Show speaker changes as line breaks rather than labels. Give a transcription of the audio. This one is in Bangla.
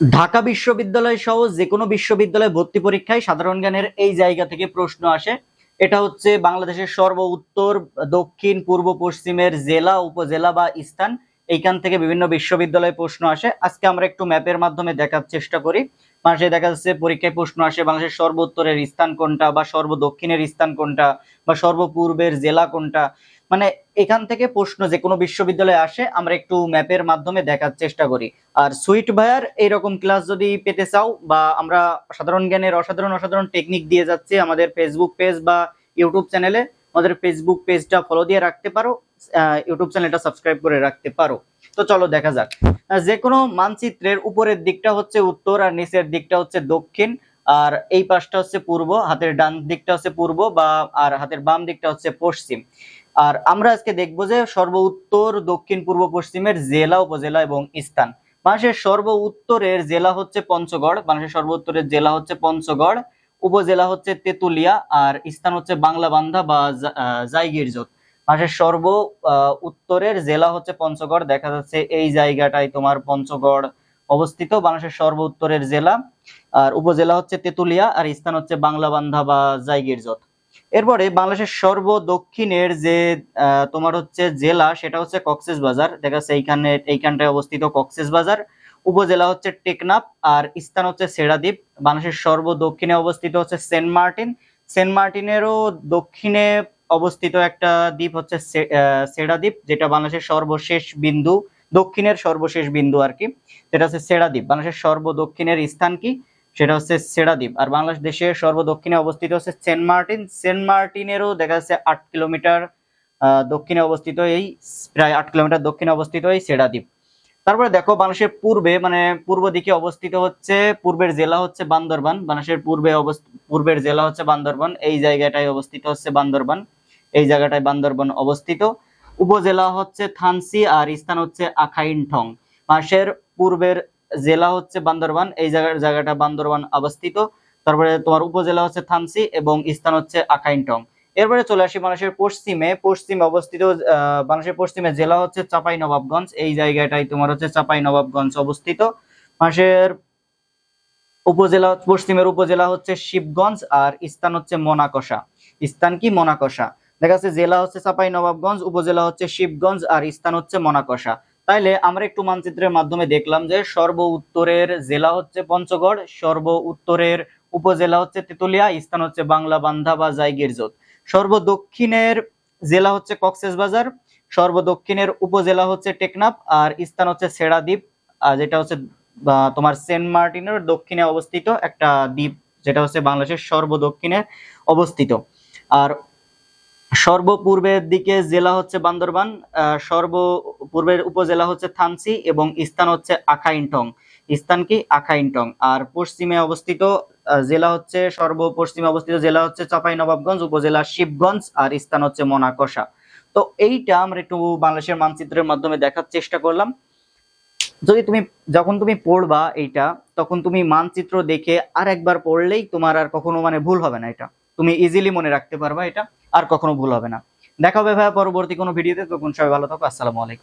ঢাকা বিশ্ববিদ্যালয় সহ যে কোনো বিশ্ববিদ্যালয় ভর্তি পরীক্ষায় সাধারণ জ্ঞানের এই জায়গা থেকে প্রশ্ন আসে। এটা হচ্ছে বাংলাদেশের সর্ব উত্তর, দক্ষিণ, পূর্ব, পশ্চিমের জেলা, উপজেলা বা স্থান। এইখান থেকে বিভিন্ন বিশ্ববিদ্যালয়ে প্রশ্ন আসে। আজকে আমরা একটু ম্যাপের মাধ্যমে দেখার চেষ্টা করি। মাসে দেখা যাচ্ছে পরীক্ষায় প্রশ্ন আসে, বাংলাদেশের সর্ব উত্তরের স্থান কোনটা বা সর্ব দক্ষিণের স্থান কোনটা বা সর্বপূর্বের জেলা কোনটা। মানে এখান থেকে প্রশ্ন যে কোনো বিশ্ববিদ্যালয়ে আসে, আমরা একটু ম্যাপের মাধ্যমে দেখার চেষ্টা করি। আর সুইট ভাইয়ার এইরকম ক্লাস যদি পেতে চাও বা আমরা সাধারণ জ্ঞানের অসাধারণ অসাধারণ টেকনিক দিয়ে যাচ্ছি আমাদের ফেসবুক পেজ বা ইউটিউব চ্যানেলে আমাদের ফেসবুক পেজটা ফলো দিয়ে রাখতে পারো ইউটিউব চ্যানেলটা সাবস্ক্রাইব করে রাখতে পারো। তো চলো দেখা যাক। যে কোনো মানচিত্রের উপরের দিকটা হচ্ছে উত্তর আর নিচের দিকটা হচ্ছে দক্ষিণ। আর এই পাশটা হচ্ছে পূর্ব, হাতের ডান দিকটা হচ্ছে পূর্ব বা, আর হাতের বাম দিকটা হচ্ছে পশ্চিম। আর আমরা আজকে দেখব যে সর্ব উত্তর, দক্ষিণ, পূর্ব, পশ্চিমের জেলা, উপজেলা এবং স্থান। বাংলাদেশের সর্ব উত্তরের জেলা হচ্ছে পঞ্চগড় বাংলাদেশের সর্ব উত্তরের জেলা হচ্ছে পঞ্চগড়, উপজেলা হচ্ছে তেতুলিয়া আর স্থান হচ্ছে বাংলাবান্ধা বা জাইগিরজোত বাংলাদেশের সর্ব উত্তরের জেলা হচ্ছে পঞ্চগড়, দেখা যাচ্ছে এই জায়গাটায় তোমার পঞ্চগড় অবস্থিত বাংলাদেশের সর্ব উত্তরের জেলা। আর উপজেলা হচ্ছে তেতুলিয়া আর স্থান হচ্ছে বাংলাবান্ধা বা জাইগিরজোত এরপরে বাংলাদেশের সর্ব দক্ষিণের যে তোমার হচ্ছে জেলা, সেটা হচ্ছে কক্সেস বাজার। দেখা যাচ্ছে এইখানে, এইখানটায় অবস্থিত কক্সেস বাজার। উপজেলা হচ্ছে টেকনাফ আর স্থান হচ্ছে সেরাদ্বীপ। বাংলাদেশের সর্ব দক্ষিণে অবস্থিত হচ্ছে সেন্ট মার্টিন। সেন্ট মার্টিনেরও দক্ষিণে অবস্থিত একটা দ্বীপ হচ্ছে সেরাদ্বীপ, যেটা বাংলাদেশের সর্বশেষ বিন্দু, দক্ষিণের সর্বশেষ বিন্দু আর কি। যেটা হচ্ছে সেরাদ্বীপ। বাংলাদেশের সর্ব দক্ষিণের স্থান কি? সেটা হচ্ছে সেরাদ্বীপ। আর বাংলাদেশের সর্ব দক্ষিণে অবস্থিত হচ্ছে সেন্ট মার্টিন। সেন্ট মার্টিনেরও দেখা যাচ্ছে আট কিলোমিটার দক্ষিণে অবস্থিত এই, প্রায় আট কিলোমিটার দক্ষিণে অবস্থিত এই সেরাদ্বীপ। তারপরে দেখো, বাংলাদেশের পূর্বে মানে পূর্ব দিকে অবস্থিত হচ্ছে, পূর্বের জেলা হচ্ছে বান্দরবান। বাংলাদেশের পূর্বে পূর্বের জেলা হচ্ছে বান্দরবান। এই জায়গাটায় অবস্থিত হচ্ছে বান্দরবান। এই জায়গাটায় বান্দরবান অবস্থিত। উপজেলা হচ্ছে থানসি আর স্থান হচ্ছে আখাইনঠং। বাংলাদেশের পূর্বের জেলা হচ্ছে বান্দরবান, এই জায়গার জায়গাটা বান্দরবান অবস্থিত। তারপরে তোমার উপজেলা হচ্ছে থানসি এবং স্থান হচ্ছে আখাইনটং। এরপরে চলে আসি বাংলাদেশের পশ্চিমে। পশ্চিমে অবস্থিত বাংলাদেশের পশ্চিমে জেলা হচ্ছে চাপাই নবাবগঞ্জ এই জায়গাটাই তোমার হচ্ছে চাপাই নবাবগঞ্জ অবস্থিত। বাংলাদেশের উপজেলা, পশ্চিমের উপজেলা হচ্ছে শিবগঞ্জ আর স্থান হচ্ছে মোনাকষা স্থান কি? মোনাকষা দেখা যাচ্ছে জেলা হচ্ছে চাপাই নবাবগঞ্জ উপজেলা হচ্ছে শিবগঞ্জ আর স্থান হচ্ছে মোনাকষা তাইলে আমরা একটু মানচিত্রের মাধ্যমে দেখলাম যে সর্ব উত্তরের জেলা হচ্ছে পঞ্চগড়, সর্ব উত্তরের উপজেলা হচ্ছে তেতুলিয়া, স্থান হচ্ছে বাংলা বান্ধা বা জাইগিরজোত সর্ব দক্ষিণের জেলা হচ্ছে কক্সেস বাজার, সর্ব দক্ষিণের উপজেলা হচ্ছে টেকনাফ, আর স্থান হচ্ছে সেরাদ্বীপ, আর যেটা হচ্ছে তোমার সেন্ট মার্টিনের দক্ষিণে অবস্থিত একটা দ্বীপ, যেটা হচ্ছে বাংলাদেশের সর্ব দক্ষিণে অবস্থিত। আর সর্বপূর্বের দিকে জেলা হচ্ছে বান্দরবান আহ, সর্ব উপজেলা হচ্ছে থানসি এবং স্থান হচ্ছে আখাইনটং। স্থান কি? আখাইনটং। আর পশ্চিমে অবস্থিত জেলা হচ্ছে সর্ব পশ্চিমে অবস্থিত জেলা হচ্ছে চাঁপাইনবাবগঞ্জ উপজেলা শিবগঞ্জ আর স্থান হচ্ছে মোনাকষা তো এইটা আমরা একটু বাংলাদেশের মানচিত্রের মাধ্যমে দেখার চেষ্টা করলাম। যদি তুমি যখন তুমি পড়বা এইটা তখন তুমি মানচিত্র দেখে আর একবার পড়লেই তোমার আর কখনো মানে ভুল হবে না এটা। তুমি ইজিলি মনে রাখতে পারবা এটা। আর কখনো ভুল হবে না। দেখা হবে ভাইয়া পরবর্তী কোনো ভিডিওতে। তখন সবাই ভালো থাকো। আসসালামু আলাইকুম।